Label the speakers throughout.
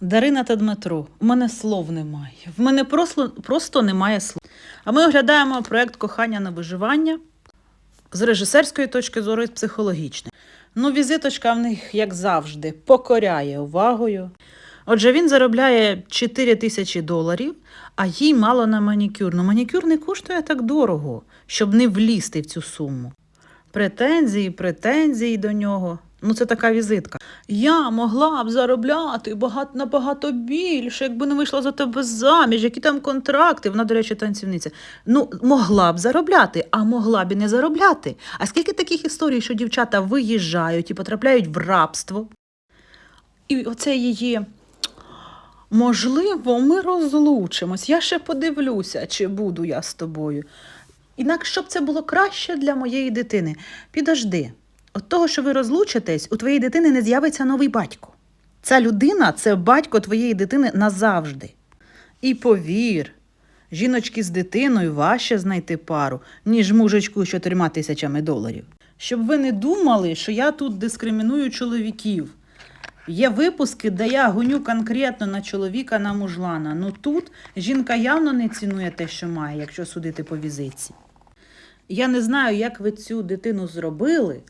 Speaker 1: Дарина та Дмитро, у мене слов немає. В мене просто, просто немає слов. А ми оглядаємо проект кохання на виживання з режисерської точки зору і психологічної. Ну, візиточка в них, як завжди, покоряє увагою. Отже, він заробляє 4 тисячі доларів, а їй мало на манікюр. Ну, манікюр не коштує так дорого, щоб не влізти в цю суму. Претензії, претензії до нього. Ну, це така візитка. Я могла б заробляти багато, набагато більше, якби не вийшла за тебе заміж, які там контракти. Вона, до речі, танцівниця. Ну, могла б заробляти, а могла б і не заробляти. А скільки таких історій, що дівчата виїжджають і потрапляють в рабство? І оце її. Можливо, ми розлучимось. Я ще подивлюся, чи буду я з тобою. Інакше, щоб це було краще для моєї дитини. Підожди, от того, що ви розлучитесь, у твоєї дитини не з'явиться новий батько. Ця людина це батько твоєї дитини назавжди. І повір, жіночки з дитиною важче знайти пару, ніж мужичку з чотирма тисячами доларів. Щоб ви не думали, що я тут дискриміную чоловіків. Є випуски, де я гоню конкретно на чоловіка на мужлана. Ну тут жінка явно не цінує те, що має, якщо судити по візиці. Я не знаю, як ви цю дитину зробили,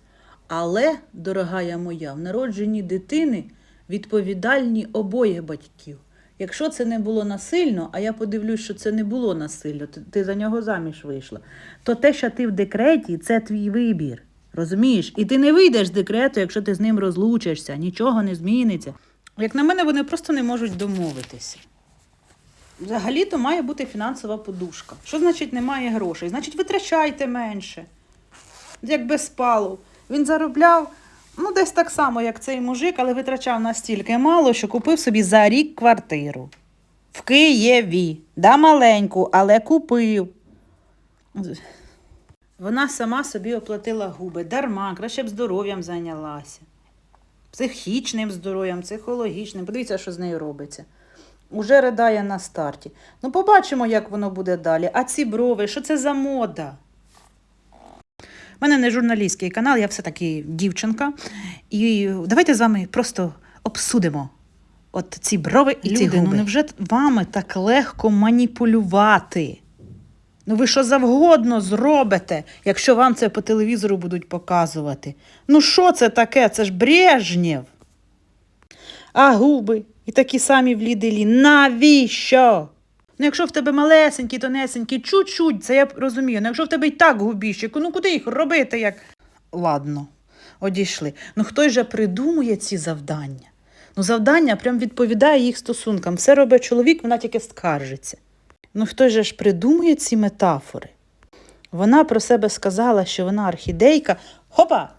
Speaker 1: але, дорогая моя, в народженні дитини відповідальні обоє батьків. Якщо це не було насильно, а я подивлюсь, що це не було насильно, ти, за нього заміж вийшла, то те, що ти в декреті, це твій вибір. Розумієш? І ти не вийдеш з декрету, якщо ти з ним розлучишся, нічого не зміниться. Як на мене, вони просто не можуть домовитися. Взагалі-то має бути фінансова подушка. Що значить немає грошей? Значить, витрачайте менше. Як безпалов. Він заробляв ну, десь так само, як цей мужик, але витрачав настільки мало, що купив собі за рік квартиру. В Києві. Да, маленьку, але купив. Вона сама собі оплатила губи. Дарма, краще б здоров'ям зайнялася. Психічним здоров'ям, психологічним. Подивіться, що з нею робиться. Уже ридає на старті. Ну, побачимо, як воно буде далі. А ці брови, що це за мода? У мене не журналістський канал, я все-таки дівчинка. І давайте з вами просто обсудимо от ці брови і ці
Speaker 2: Люди,
Speaker 1: губи.
Speaker 2: ну
Speaker 1: невже вами так легко маніпулювати? Ну ви що завгодно зробите, якщо вам це по телевізору будуть показувати. Ну що це таке? Це ж Брежнєв. А губи і такі самі в ліделі. Навіщо? Ну, якщо в тебе малесенькі, тонесенькі, чуть-чуть, це я розумію. Ну, якщо в тебе і так губіще, ну куди їх робити, як. Ладно, одійшли. Ну хтось же придумує ці завдання. Ну, завдання прям відповідає їх стосункам. Все робить чоловік, вона тільки скаржиться. Ну, же ж придумує ці метафори. Вона про себе сказала, що вона орхідейка. Хопа!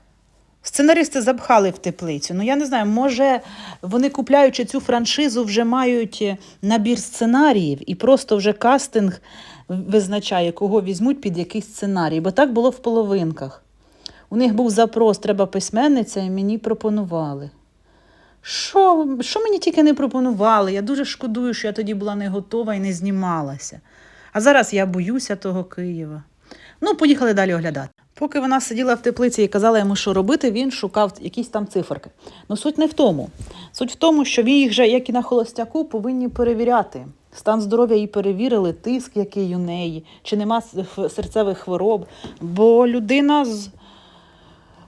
Speaker 1: Сценаристи запхали в теплицю. Ну, я не знаю, може, вони, купляючи цю франшизу, вже мають е, набір сценаріїв і просто вже кастинг визначає, кого візьмуть під який сценарій. Бо так було в половинках. У них був запрос, треба письменниця, і мені пропонували. Що, що мені тільки не пропонували? Я дуже шкодую, що я тоді була не готова і не знімалася. А зараз я боюся того Києва. Ну, поїхали далі оглядати. Поки вона сиділа в теплиці і казала йому, що робити, він шукав якісь там циферки. Ну, суть не в тому. Суть в тому, що він їх же, як і на холостяку, повинні перевіряти. Стан здоров'я їй перевірили, тиск, який у неї, чи нема серцевих хвороб. Бо людина з,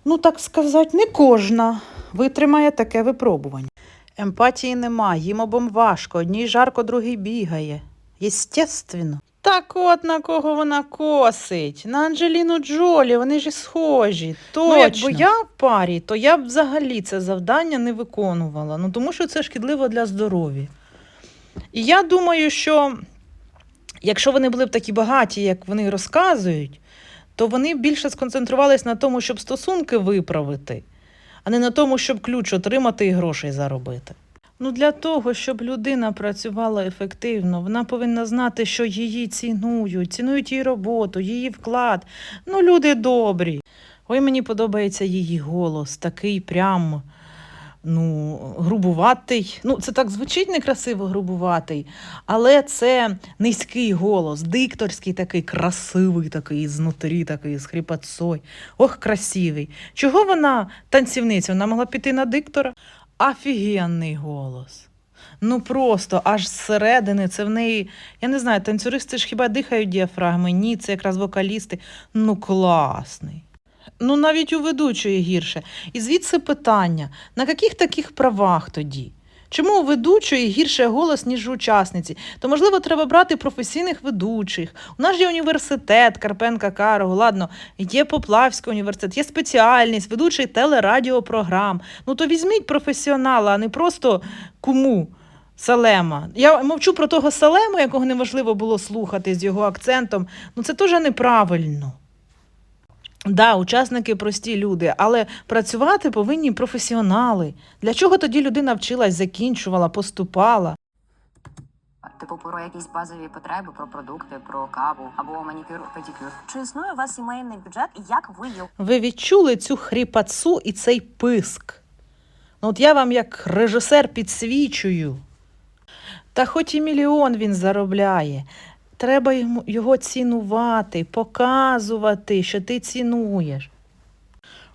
Speaker 1: ну так сказати, не кожна витримає таке випробування. Емпатії нема, їм обом важко, одній жарко, другий бігає. Єстественно. Так от на кого вона косить. На Анджеліну Джолі, вони ж схожі. Точно. Ну, якби я в парі, то я б взагалі це завдання не виконувала. Ну тому що це шкідливо для здоров'я. І я думаю, що якщо вони були б такі багаті, як вони розказують, то вони більше сконцентрувались на тому, щоб стосунки виправити, а не на тому, щоб ключ отримати і грошей заробити. Ну, для того, щоб людина працювала ефективно, вона повинна знати, що її цінують, цінують її роботу, її вклад. Ну, люди добрі. Ой, мені подобається її голос, такий прям ну, грубуватий. Ну, це так звучить некрасиво грубуватий, але це низький голос, дикторський такий, красивий такий, знутрі такий, з хрипотцой. Ох, красивий. Чого вона танцівниця? Вона могла піти на диктора? Офігенний голос. Ну просто аж зсередини, це в неї, я не знаю, танцюристи ж хіба дихають діафрагми? Ні, це якраз вокалісти. Ну класний. Ну навіть у ведучої гірше. І звідси питання: на яких таких правах тоді? Чому у ведучої гірше голос, ніж у учасниці? То, можливо, треба брати професійних ведучих. У нас є університет Карпенка Карого, ладно, є Поплавський університет, є спеціальність, ведучий телерадіопрограм. Ну то візьміть професіонала, а не просто кому. Салема. Я мовчу про того Салему, якого неможливо було слухати з його акцентом. Ну це теж неправильно. Да, учасники прості люди, але працювати повинні професіонали. Для чого тоді людина вчилась, закінчувала, поступала?
Speaker 2: Типу про якісь базові потреби, про продукти, про каву або манікюр, педикюр.
Speaker 3: Чи існує у вас сімейний бюджет і як ви його
Speaker 1: Ви відчули цю хріпацу і цей писк? Ну, от я вам як режисер підсвічую. Та хоч і мільйон він заробляє. Треба його цінувати, показувати, що ти цінуєш.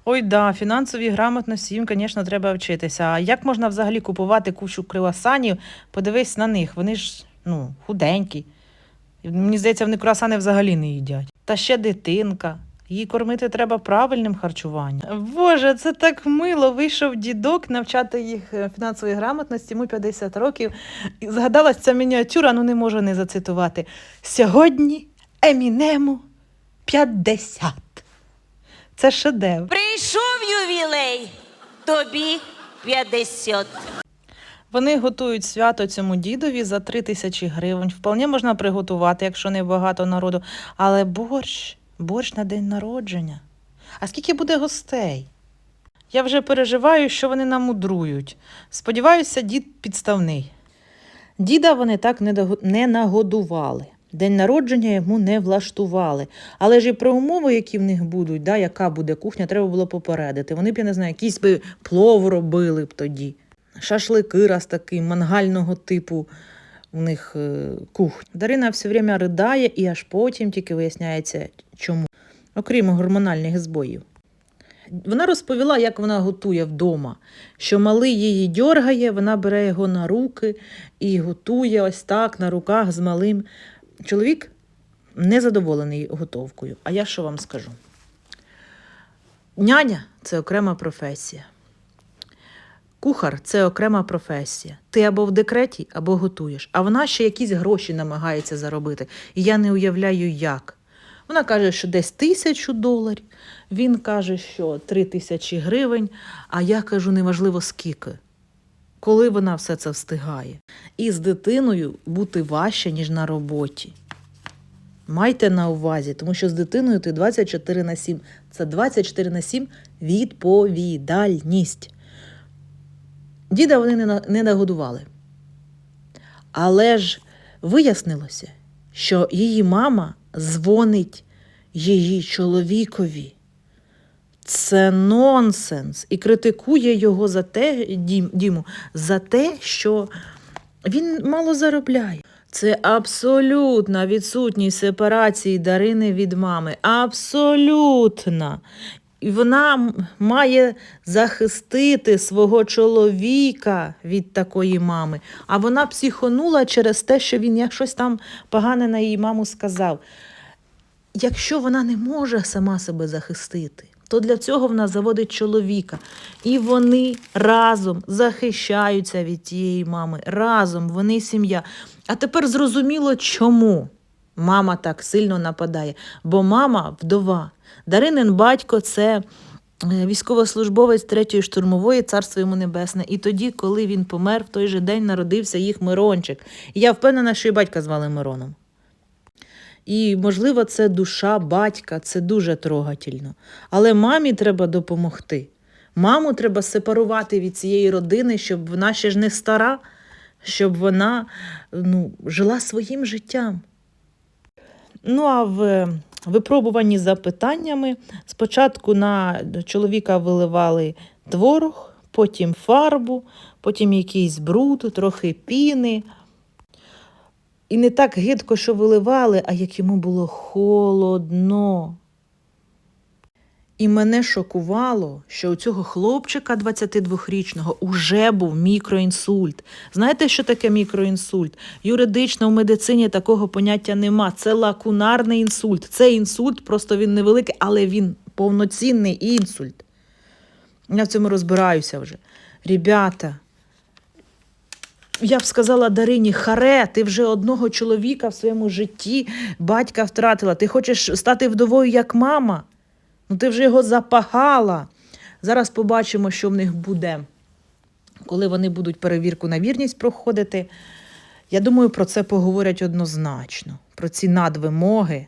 Speaker 1: Ой, да, фінансові грамотності їм, звісно, треба вчитися. А як можна взагалі купувати кучу круасанів? Подивись на них, вони ж ну, худенькі. Мені здається, вони круасани взагалі не їдять. Та ще дитинка. Її кормити треба правильним харчуванням. Боже, це так мило. Вийшов дідок навчати їх е, фінансової грамотності, йому 50 років. І згадалась ця мініатюра, ну не можу не зацитувати. Сьогодні Емінему 50. Це шедевр.
Speaker 3: прийшов ювілей? Тобі 50.
Speaker 1: Вони готують свято цьому дідові за 3 тисячі гривень. Вполне можна приготувати, якщо не багато народу. Але борщ, борщ на день народження. А скільки буде гостей? Я вже переживаю, що вони намудрують. Сподіваюся, дід підставний. Діда вони так не нагодували. День народження йому не влаштували. Але ж і про умови, які в них будуть, да, яка буде кухня, треба було попередити. Вони б, я не знаю, якийсь би плов робили б тоді. Шашлики раз такий, мангального типу у них е, кухня. Дарина все время ридає і аж потім тільки виясняється, чому. Окрім гормональних збоїв. Вона розповіла, як вона готує вдома, що малий її дьоргає, вона бере його на руки і готує ось так на руках з малим. Чоловік незадоволений готовкою. А я що вам скажу? Няня це окрема професія. Кухар це окрема професія. Ти або в декреті, або готуєш. А вона ще якісь гроші намагається заробити. І я не уявляю, як. Вона каже, що десь тисячу доларів, він каже, що три тисячі гривень, а я кажу, неважливо скільки. Коли вона все це встигає. І з дитиною бути важче, ніж на роботі. Майте на увазі, тому що з дитиною ти 24 на 7. Це 24 на 7 відповідальність. Діда вони не, на- не нагодували. Але ж вияснилося, що її мама дзвонить її чоловікові. Це нонсенс. І критикує його за те, Дім, Діму, за те, що він мало заробляє. Це абсолютна відсутність сепарації Дарини від мами. Абсолютна. І вона має захистити свого чоловіка від такої мами. А вона психонула через те, що він як щось там погане на її маму сказав. Якщо вона не може сама себе захистити, то для цього вона заводить чоловіка. І вони разом захищаються від тієї мами. Разом вони сім'я. А тепер зрозуміло, чому мама так сильно нападає. Бо мама вдова. Даринин батько це е, військовослужбовець третьої штурмової, царство йому небесне. І тоді, коли він помер, в той же день народився їх Мирончик. І я впевнена, що і батька звали Мироном. І, можливо, це душа батька, це дуже трогательно. Але мамі треба допомогти. Маму треба сепарувати від цієї родини, щоб вона ще ж не стара, щоб вона ну, жила своїм життям. Ну, а в випробуванні запитаннями спочатку на чоловіка виливали творог, потім фарбу, потім якийсь бруд, трохи піни. І не так гидко, що виливали, а як йому було холодно. І мене шокувало, що у цього хлопчика 22-річного уже був мікроінсульт. Знаєте, що таке мікроінсульт? Юридично в медицині такого поняття нема. Це лакунарний інсульт. Це інсульт, просто він невеликий, але він повноцінний інсульт. Я в цьому розбираюся вже. Ребята, я б сказала Дарині, харе, ти вже одного чоловіка в своєму житті батька втратила. Ти хочеш стати вдовою як мама? Ну ти вже його запагала. Зараз побачимо, що в них буде, коли вони будуть перевірку на вірність проходити. Я думаю, про це поговорять однозначно, про ці надвимоги